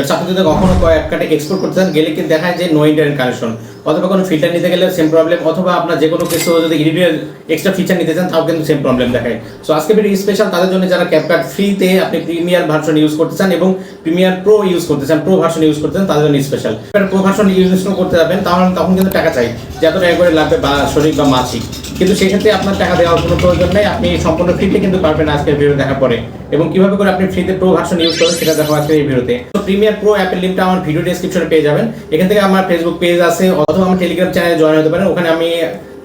এবার আপনি যদি কখনো অ্যাপকার্টে এক্সপোর্ট করতে চান, গেলে কিন্তু দেখায় যে নো ইন্টারনেট কানেকশন অথবা কোনো ফিল্টার নিতে গেলে সেম প্রবলেম অথবা আপনার যে কোনো কিছু যদি এডিটের এক্সট্রা ফিচার নিতে চান, তাও কিন্তু সেম প্রবলেম দেখায়। সো আজকে ভিডিও স্পেশাল তাদের জন্য যারা ক্যাপকার্ট ফ্রিতে আপনি প্রিমিয়ার ভার্সন ইউজ করতে চান এবং প্রিমিয়ার প্রো ইউজ করতে চান প্রো ভার্সন ইউজ করতে চান, তাদের জন্য স্পেশাল প্রো ভার্সন ইউজ করতে যাবেন, তাহলে তখন কিন্তু টাকা চাই, যে এত করে লাগবে বা শরীর বা মাসিক। কিন্তু সেক্ষেত্রে আপনার টাকা দেওয়ার কোনো প্রয়োজন নেই। আপনি সম্পূর্ণ ফ্রিতে কিন্তু পারবেন আজকের ভিডিও দেখার পরে। এবং কীভাবে করে আপনি ফ্রিতে প্রো ভার্সন ইউজ করবেন সেটা দেখো আজকের এই ভিডিওতে তো। প্রিমিয়ার প্রো অ্যাপের লিঙ্কটা আমার ভিডিও ডেসক্রিপশনে পেয়ে যাবেন। এখান থেকে আমার ফেসবুক পেজ আছে অথবা আমার টেলিগ্রাম চ্যানেলে জয়েন হতে পারেন। ওখানে আমি,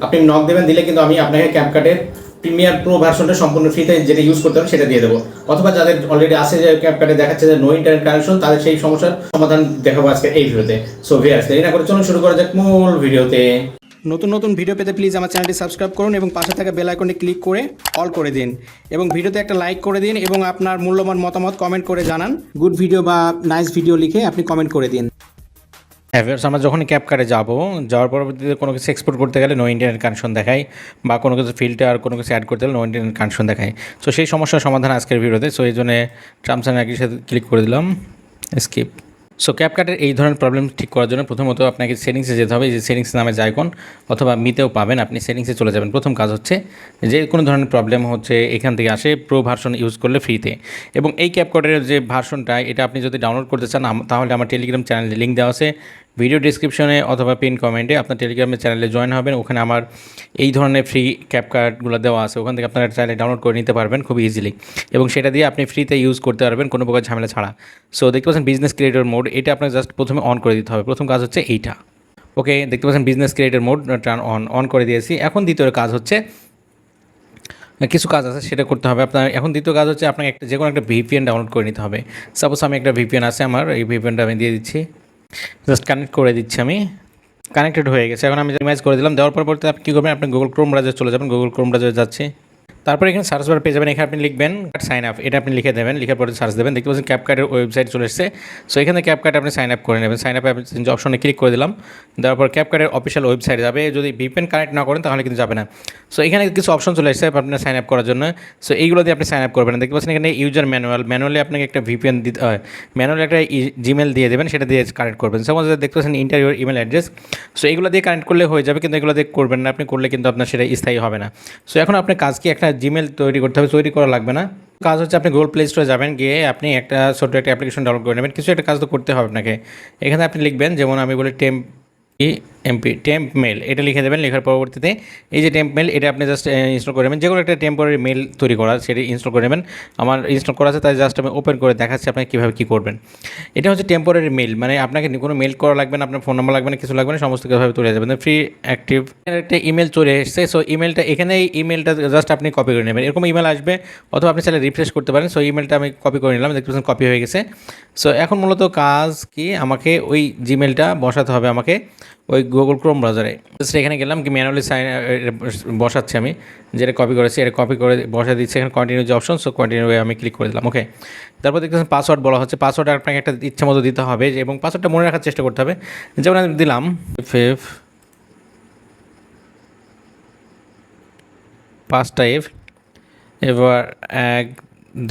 আপনি নক দেবেন, দিলে কিন্তু আমি আপনাকে ক্যাপকার্টের প্রিমিয়ার প্রো ভার্সনটা সম্পূর্ণ ফ্রিতে যেটা ইউজ করতে হবে সেটা দিয়ে দেবো। অথবা যাদের অলরেডি আছে যে ক্যাপকার্টে দেখাচ্ছে যে নো ইন্টারনেট কানেকশন তাদের সেই সমস্যার সমাধান দেখাবো আজকে এই ভিডিওতে সো ভিয়ার্স দেরি না করে চলুন শুরু করা যাক মূল ভিডিওতে নতুন নতুন ভিডিও পেতে প্লিজ আমার চ্যানেলটি সাবস্ক্রাইব করুন এবং পাশে থাকা বেল আইকনে ক্লিক করে অল করে দিন। এবং ভিডিওতে একটা লাইক করে দিন এবং আপনার মূল্যবান মতামত কমেন্ট করে জানান। গুড ভিডিও বা নাইস ভিডিও লিখে আপনি কমেন্ট করে দিন। হ্যাঁ আমরা যখন ক্যাপ কার্ডে যাব, যাওয়ার পরবর্তীতে কোনো কিছু এক্সপোর্ট করতে গেলে নো ইন্টারনেট কানেকশন দেখায় বা কোনো কিছু ফিল্টার কোনো কিছু অ্যাড করতে গেলে নো ইন্টারনেট কানেকশন দেখায় সো সেই সমস্যার সমাধান আজকের ভিডিওতে সো এই জন্য টার্মস অ্যান্ড সাথে ক্লিক করে দিলাম স্কিপ সো ক্যাপকাটের এই ধরনের প্রবলেম ঠিক করার জন্য প্রথমত আপনাকে সেটিংসে যেতে হবে যে সেটিংস নামে জাইকন অথবা মিতেও পাবেন, আপনি সেটিংসে চলে যাবেন। প্রথম কাজ হচ্ছে যে কোনো ধরনের প্রবলেম হচ্ছে, এখান থেকে আসে প্রো ভার্সন ইউজ করলে ফ্রিতে এবং এই ক্যাপকাটের যে ভার্সনটা এটা আপনি যদি ডাউনলোড করতে চান তাহলে আমার টেলিগ্রাম চ্যানেলে লিঙ্ক দেওয়া আছে। ভিডিও ডিসক্রিপশনে অথবা পিন কমেন্টে আপনার টেলিগ্রামের চ্যানেলে জয়েন হবেন। ওখানে আমার এই ধরনের ফ্রি ক্যাপ কার্ডগুলো দেওয়া আছে। ওখান থেকে আপনারা চাইলে ডাউনলোড করে নিতে পারবেন খুব ইজিলি এবং সেটা দিয়ে আপনি ফ্রিতে ইউজ করতে পারবেন কোনো প্রকার ঝামেলা ছাড়া। সো দেখতে পাচ্ছেন বিজনেস ক্রিয়েটর মোড এটা আপনার জাস্ট প্রথমে অন করে দিতে হবে। প্রথম কাজ হচ্ছে এইটা। ওকে দেখতে পাচ্ছেন business creator mode turn on on করে দিয়েছি। এখন দ্বিতীয় কাজ হচ্ছে কিছু কাজ আছে, সেটা করতে হবে। আপনার এখন দ্বিতীয় কাজ হচ্ছে, আপনাকে একটা যে কোনো একটা ভিপিএন ডাউনলোড করে নিতে হবে। সাপোজ আমি একটা ভিপিএন আছে আমার, এই ভিপিএনটা আমি দিয়ে দিচ্ছি। জাস্ট কানেক্ট করে দিচ্ছি আমি। কানেক্টেড হয়ে গেছে। এখন আমি ইমেজ করে দিলাম, দেওয়ার পরবর্তীতে আপনি কী করবেন? আপনি গুগল ক্রোম ব্রাউজার চলে যাবেন। গুগল ক্রোম ব্রাউজারে যাচ্ছি। তারপরে এখানে সার্চ বার পেয়ে যাবেন, এখানে আপনি লিখবেন সাইন আপ এটা আপনি লিখে দেবেন, লিখার পরে সার্চ দেবেন, দেখতে পাচ্ছেন ক্যাপকার্টের ওয়েবসাইট চলে এসেছে। সো এখানে ক্যাপকার্ট আপনি সাইন আপ করে নেবেন সাইন আপে যে অপশনে ক্লিক করে দিলাম, দেওয়ার পর ক্যাপকার্টের অফিসিয়াল ওয়েবসাইট যাবে, যদি ভিপিএন কানেক্ট না করেন তাহলে কিন্তু যাবে না। সো এখানে কিছু অপশন চলে এসেছে আপনার সাইন আপ করার জন্য। সো এইগুলো দিয়ে আপনি সাইন আপ করবেন দেখতে পাচ্ছেন এখানে ইউজার ম্যানুয়াল ম্যানুয়ালি আপনাকে একটা ভিপিএন দিতে হয় ম্যানুয়ালি একটা জিমেল দিয়ে দেবেন, সেটা দিয়ে কানেক্ট করবেন। সাপোজ দেখতে পাচ্ছেন ইন্টারভিউর ইমেল অ্যাড্রেস সো এগুলো দিয়ে কানেক্ট করলে হয়ে যাবে, কিন্তু এগুলো দিয়ে করবেন না, আপনি করলে কিন্তু আপনার সেটা স্থায়ী হবে না। সো এখন আপনার কাজ কি? একটা জিমেল তৈরি করতে হবে, তৈরি করা লাগবে না। কাজ হচ্ছে আপনি গুগল প্লে স্টোরে যাবেন, গিয়ে আপনি একটা ছোটো একটা অ্যাপ্লিকেশন ডাউনলোড করে নেবেন। কিছু একটা কাজ তো করতে হবে আপনাকে। এখানে আপনি লিখবেন, যেমন আমি বলি টেম্প এমপি টেম্প মেল এটা লিখে দেবেন, লেখার পরবর্তীতে এই যে টেম্প মেল এটা আপনি জাস্ট ইনস্টল করে নেবেন। যে কোনো একটা টেম্পোরারি মেল তৈরি করা, সেটা ইনস্টল করে নেবেন। আমার ইনস্টল করা আছে, তাই জাস্ট আমি ওপেন করে দেখাচ্ছি আপনাকে কীভাবে কী করবেন। এটা হচ্ছে টেম্পোরারি মেল মানে আপনাকে কোনো মেল করা লাগবে না, আপনার ফোন নাম্বার লাগবে না, কিছু লাগবে না, সমস্ত কিছুভাবে তুলে যাবেন ফ্রি অ্যাক্টিভ একটা ইমেল চলে এসেছে সো ইমেলটা এখানে এই ইমেলটা জাস্ট আপনি কপি করে নেবেন। এরকম ইমেল আসবে, অথবা আপনি চাইলে রিফ্রেশ করতে পারেন সো ইমেলটা আমি কপি করে নিলাম, দেখতে পাচ্ছেন কপি হয়ে গেছে। সো এখন মূলত কাজ কি? আমাকে ওই জিমেলটা বসাতে হবে আমাকে। ওই গুগল ক্রোম ব্রাউজারে জাস্ট এখানে গেলাম কি ম্যানুয়ালি সাইন বসাচ্ছি আমি যেটা কপি করেছি, এটা কপি করে বসা দিচ্ছি, এখানে কন্টিনিউ যে অপশন সো কন্টিনিউ আমি ক্লিক করে দিলাম ওকে তারপর দেখতেছেন পাসওয়ার্ড বলা হচ্ছে পাসওয়ার্ড আপনাকে একটা ইচ্ছা মতো দিতে হবে এবং পাসওয়ার্ডটা মনে রাখার চেষ্টা করতে হবে। যেমন আমি দিলাম ফেফ পাঁচটা এফ এবার এক,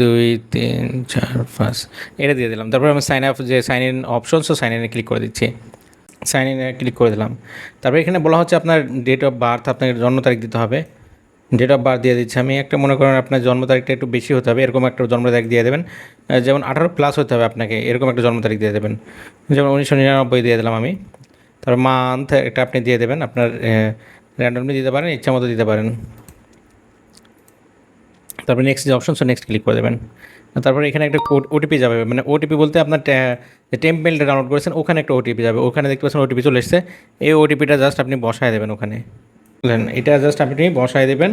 দুই, তিন, চার, পাঁচ, এটা দিয়ে দিলাম। তারপর আমি সাইন আপ যে sign in option so sign ইনে ক্লিক করে দিচ্ছি। সাইন ইনে ক্লিক করে দিলাম। তারপর এখানে বলা হচ্ছে আপনার ডেট অফ বার্থ আপনাকে জন্ম তারিখ দিতে হবে। ডেট অফ বার্থ দিয়ে দিচ্ছি আমি। একটা মনে করেন আপনার জন্ম তারিখটা একটু বেশি হতে হবে। এরকম একটা জন্ম তারিখ দিয়ে দেবেন। যেমন আঠারো প্লাস হতে হবে আপনাকে। এরকম একটা জন্ম তারিখ দিয়ে দেবেন। যেমন উনিশশো নিরানব্বই দিয়ে দিলাম আমি। তারপর মান্থ একটা আপনি দিয়ে দেবেন। আপনার র্যান্ডমলি দিতে পারেন ইচ্ছা মতো দিতে পারেন। তারপর নেক্সট যে অপশন সো নেক্সট ক্লিক করে দেবেন। তারপরে এখানে একটা ওটিপি যাবে। মানে ওটিপি বলতে আপনার টেম্প মেলটা ডাউনলোড করেছেন, ওখানে একটা ওটিপি যাবে। ওখানে দেখতে পাচ্ছেন ওটিপি চলে এসেছে। এই ওটিপিটা জাস্ট আপনি বসায় দেবেন ওখানে। বুঝলেন? এটা জাস্ট আপনি বসায় দেবেন।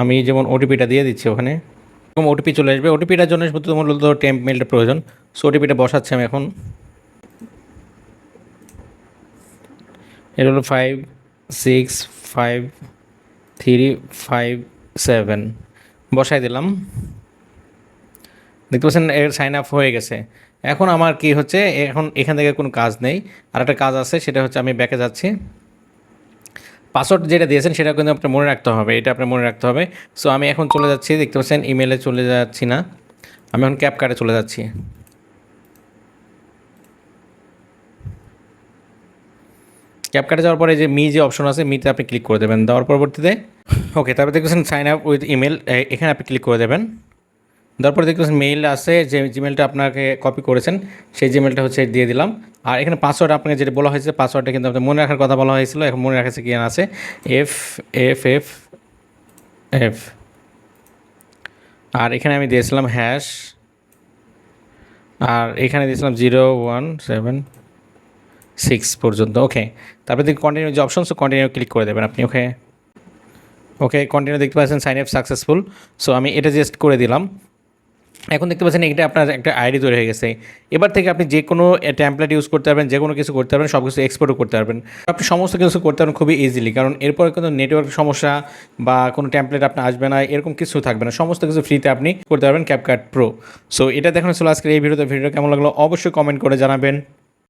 আমি যেমন ওটিপিটা দিয়ে দিচ্ছি ওখানে। এরকম ওটিপি চলে আসবে। ওটিপিটার জন্য শুধু মূলত টেম্প মেলটা প্রয়োজন। সো ওটিপিটা বসাচ্ছি আমি এখন। এটা হলো five six five three five seven বসাই দিলাম। দেখতে পাচ্ছেন, এর সাইন আপ হয়ে গেছে। এখন আমার কি হচ্ছে, এখন এখান থেকে কোনো কাজ নেই। আর একটা কাজ আছে, সেটা হচ্ছে আমি ব্যাকে যাচ্ছি। পাসওয়ার্ড যেটা দিয়েছেন, সেটা কিন্তু আপনার মনে রাখতে হবে। এটা আপনার মনে রাখতে হবে। সো আমি এখন চলে যাচ্ছি, দেখতে পাচ্ছেন ইমেলে চলে যাচ্ছি না। আমি এখন ক্যাপ কার্ডে চলে যাচ্ছি। ক্যাপকাটে যাওয়ার পরে যে মি যে অপশন আছে মিতে আপনি ক্লিক করে দেবেন। দেওয়ার পরবর্তীতে ওকে তারপর দেখতেছেন সাইন আপ উইথ ইমেল এখানে আপনি ক্লিক করে দেবেন। দেওয়ার পরে দেখতেছেন মেইল আছে, যে জিমেলটা আপনাকে কপি করেছেন, সেই জিমেলটা হচ্ছে দিয়ে দিলাম। আর এখানে পাসওয়ার্ড আপনাকে যেটা বলা হয়েছে পাসওয়ার্ডটা কিন্তু আপনার মনে রাখার কথা বলা হয়েছিল, এখন মনে রাখাছে কি আছে? এফ এফ এফ এফ আর এখানে আমি দিয়েছিলাম হ্যাশ আর এখানে দিয়েছিলাম জিরো ওয়ান সেভেন সিক্স পর্যন্ত ওকে তারপরে দেখি কন্টিনিউ যে অপশন সো কন্টিনিউ ক্লিক করে দেবেন আপনি ওকে ওকে কন্টিনিউ দেখতে পাচ্ছেন সাইন আপ সাকসেসফুল সো আমি এটা জাস্ট করে দিলাম। এখন দেখতে পাচ্ছেন এটা আপনার একটা আইডি তৈরি হয়ে গেছে। এবার থেকে আপনি যে কোনো ট্যাম্পলেট ইউজ করতে পারবেন যে কোনো কিছু করতে পারবেন সব কিছু এক্সপোর্টও করতে পারবেন। আপনি সমস্ত কিছু করতে পারবেন খুবই ইজিলি কারণ এরপরে কোনো নেটওয়ার্ক সমস্যা বা কোনো ট্যাম্পলেট আপনার আসবে না, এরকম কিছু থাকবে না। সমস্ত কিছু ফ্রিতে আপনি করতে পারবেন ক্যাপকাট প্রো সো এটা দেখানো ছিল আজকের এই ভিডিওতে। ভিডিও কেমন লাগল অবশ্যই কমেন্ট করে জানাবেন।